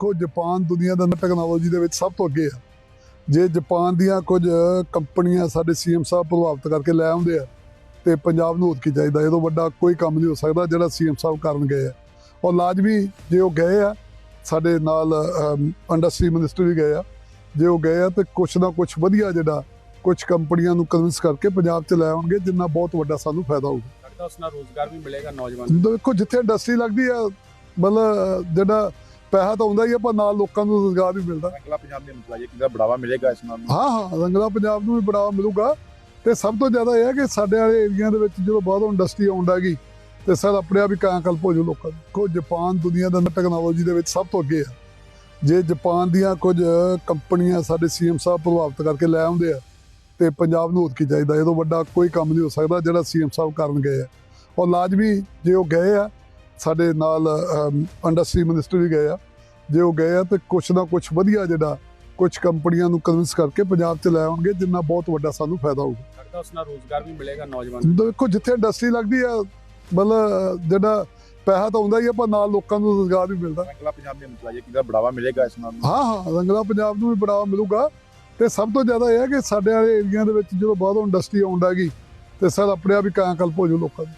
ਦੇਖੋ ਜਾਪਾਨ ਦੁਨੀਆ ਦਾ ਟੈਕਨੋਲੋਜੀ ਦੇ ਵਿੱਚ ਸਭ ਤੋਂ ਅੱਗੇ ਆ। ਜੇ ਜਾਪਾਨ ਦੀਆਂ ਕੁਝ ਕੰਪਨੀਆਂ ਸਾਡੇ ਸੀਐਮ ਸਾਹਿਬ ਪ੍ਰਭਾਵਿਤ ਕਰਕੇ ਲੈ ਆਉਂਦੇ ਆ ਤੇ ਪੰਜਾਬ ਨੂੰ ਹੋਰ ਕੀ ਚਾਹੀਦਾ? ਇਹ ਤੋਂ ਵੱਡਾ ਕੋਈ ਕੰਮ ਨਹੀਂ ਹੋ ਸਕਦਾ ਜਿਹੜਾ ਸੀਐਮ ਸਾਹਿਬ ਕਰਨ ਗਏ ਆ। ਔਰ ਲਾਜ਼ਮੀ ਜੇ ਉਹ ਗਏ ਆ ਸਾਡੇ ਨਾਲ ਇੰਡਸਟਰੀ ਮਿਨਿਸਟਰ ਵੀ ਗਏ ਆ ਜੇ ਉਹ ਗਏ ਆ ਤੇ ਕੁਛ ਨਾ ਕੁਛ ਵਧੀਆ ਜਿਹੜਾ ਕੁਝ ਕੰਪਨੀਆਂ ਨੂੰ ਕਨਵਿੰਸ ਕਰਕੇ ਪੰਜਾਬ 'ਚ ਲੈ ਆਉਣਗੇ ਜਿੰਨਾ ਬਹੁਤ ਵੱਡਾ ਸਾਨੂੰ ਫਾਇਦਾ ਹੋਊਗਾ। ਲੱਗਦਾ ਉਸ ਨਾਲ ਰੋਜ਼ਗਾਰ ਵੀ ਮਿਲੇਗਾ ਨੌਜਵਾਨ ਨੂੰ। ਦੇਖੋ ਜਿੱਥੇ ਇੰਡਸਟਰੀ ਲੱਗਦੀ ਆ ਮਤਲਬ ਜਿਹੜਾ ਪੈਸਾ ਤਾਂ ਆਉਂਦਾ ਹੀ ਆ ਪਰ ਨਾਲ ਲੋਕਾਂ ਨੂੰ ਰੋਜ਼ਗਾਰ ਵੀ ਮਿਲਦਾ। ਅਗਲਾ ਪੰਜਾਬ ਦੇ ਮਤਲਬ ਇਹ ਬੜਾਵਾ ਮਿਲੇਗਾ ਇਸ ਨਾਲ? ਹਾਂ ਹਾਂ ਰੰਗਲਾ ਪੰਜਾਬ ਨੂੰ ਵੀ ਬੜਾਵਾ ਮਿਲੂਗਾ। ਤੇ ਸਭ ਤੋਂ ਜ਼ਿਆਦਾ ਇਹ ਹੈ ਕਿ ਸਾਡੇ ਵਾਲੇ ਏਰੀਆ ਦੇ ਵਿੱਚ ਜਦੋਂ ਬਾਹਰੋਂ ਇੰਡਸਟਰੀ ਆਉਣ ਲੱਗੀ ਤੇ ਸਰ ਆਪਣੇ ਆਪ ਹੀ ਕਾਇਆਕਲਪ ਹੋ ਜੂ ਲੋਕਾਂ ਨੂੰ ਕੋ ਜਾਪਾਨ ਦੁਨੀਆ ਦਾ ਟੈਕਨੋਲੋਜੀ ਦੇ ਵਿੱਚ ਸਭ ਤੋਂ ਅੱਗੇ ਆ। ਜੇ ਜਾਪਾਨ ਦੀਆਂ ਕੁਝ ਕੰਪਨੀਆਂ ਸਾਡੇ ਸੀਐਮ ਸਾਹਿਬ ਪ੍ਰਭਾਵਿਤ ਕਰਕੇ ਲੈ ਆਉਂਦੇ ਆ ਤੇ ਪੰਜਾਬ ਨੂੰ ਕੀ ਚਾਹੀਦਾ? ਇਹ ਤੋਂ ਵੱਡਾ ਕੋਈ ਕੰਮ ਨਹੀਂ ਹੋ ਸਕਦਾ ਜਿਹੜਾ ਸੀਐਮ ਸਾਹਿਬ ਕਰਨ ਗਏ ਆ। ਔਰ ਲਾਜ਼ਮੀ ਜੇ ਉਹ ਗਏ ਆ ਸਾਡੇ ਨਾਲ ਇੰਡਸਟਰੀ ਮਿਨਿਸਟਰ ਵੀ ਗਏ ਆ। ਜੇ ਉਹ ਗਏ ਆ ਤੇ ਕੁਛ ਨਾ ਕੁਛ ਵਧੀਆ ਜਿਹੜਾ ਕੁਝ ਕੰਪਨੀਆਂ ਨੂੰ ਕਨਵਿੰਸ ਕਰਕੇ ਪੰਜਾਬ 'ਚ ਲੈ ਆਉਣਗੇ ਜਿੰਨਾ ਬਹੁਤ ਵੱਡਾ ਸਾਨੂੰ ਫਾਇਦਾ ਹੋਊਗਾ। ਲੱਗਦਾ ਉਸ ਨਾਲ ਰੋਜ਼ਗਾਰ ਵੀ ਮਿਲੇਗਾ ਨੌਜਵਾਨ ਨੂੰ। ਦੇਖੋ ਜਿੱਥੇ ਇੰਡਸਟਰੀ ਲੱਗਦੀ ਆ ਮਤਲਬ ਜਿਹੜਾ ਪੈਸਾ ਤਾਂ ਆਉਂਦਾ ਹੀ ਆ ਪਰ ਨਾਲ ਲੋਕਾਂ ਨੂੰ ਰੋਜ਼ਗਾਰ ਵੀ ਮਿਲਦਾ। ਅਗਲਾ ਪੰਜਾਬ ਦੇ ਮਤਲਬ ਇਹ ਕਿੰਨਾ ਬੜਾਵਾ ਮਿਲੇਗਾ ਇਸ ਨਾਲ? ਹਾਂ ਹਾਂ ਰੰਗਲਾ ਪੰਜਾਬ ਨੂੰ ਵੀ ਬੜਾਵਾ ਮਿਲੂਗਾ। ਤੇ ਸਭ ਤੋਂ ਜ਼ਿਆਦਾ ਇਹ ਹੈ ਕਿ ਸਾਡੇ ਵਾਲੇ ਏਰੀਆ ਦੇ ਵਿੱਚ ਜਦੋਂ ਬਾਹਰੋਂ ਇੰਡਸਟਰੀ ਆਉਣ ਲੱਗੀ ਤੇ ਸਰ ਆਪਣੇ ਆਪ ਹੀ ਕਾਇਆਕਲਪ ਹੋ ਜੂ ਲੋਕਾਂ ਨੂੰ